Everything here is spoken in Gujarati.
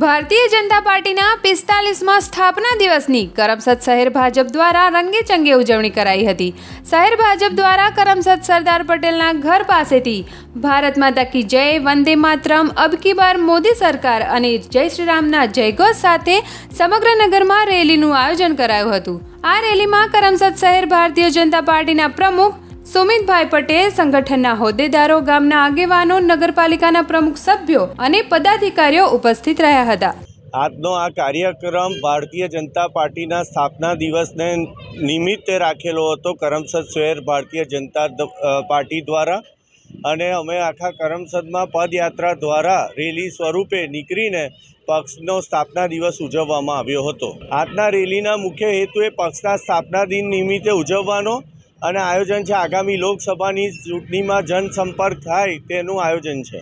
ભારતીય જનતા પાર્ટીના પિસ્તાલીસમાં સ્થાપના દિવસની કરમસદ શહેર ભાજપ દ્વારા રંગેચંગે ઉજવણી કરાઈ હતી. શહેર ભાજપ દ્વારા કરમસદ સરદાર પટેલના ઘર પાસેથી ભારત માતા કી જય, વંદે માતરમ, અબ કી બાર, મોદી સરકાર અને જય શ્રી રામના જયઘોષ સાથે સમગ્ર નગરમાં રેલીનું આયોજન કરાયું હતું. આ રેલીમાં કરમસદ શહેર ભારતીય જનતા પાર્ટીના પ્રમુખ સુમિતભાઈ પટેલ સંગઠનના હોદ્દેદારો, ગામના આગેવાનો, નગરપાલિકાના પ્રમુખ સભ્યો અને પદાધિકારીઓ ઉપસ્થિત રહ્યા હતા. આજનો આ કાર્યક્રમ ભારતીય જનતા પાર્ટીના સ્થાપના દિવસને નિમિત્તે રાખેલો હતો કરમસદ શહેર ભારતીય જનતા પાર્ટી દ્વારા. અને અમે આખા કરમસદમાં પદયાત્રા દ્વારા રેલી સ્વરૂપે નીકળીને પક્ષનો સ્થાપના દિવસ ઉજવવામાં આવ્યો હતો. આજના રેલીના મુખ્ય હેતુ એ પક્ષના સ્થાપના દિન નિમિત્તે ઉજવવાનો અને આયોજન છે આગામી લોકસભાની ચૂંટણીમાં જનસંપર્ક થાય તેનું આયોજન છે.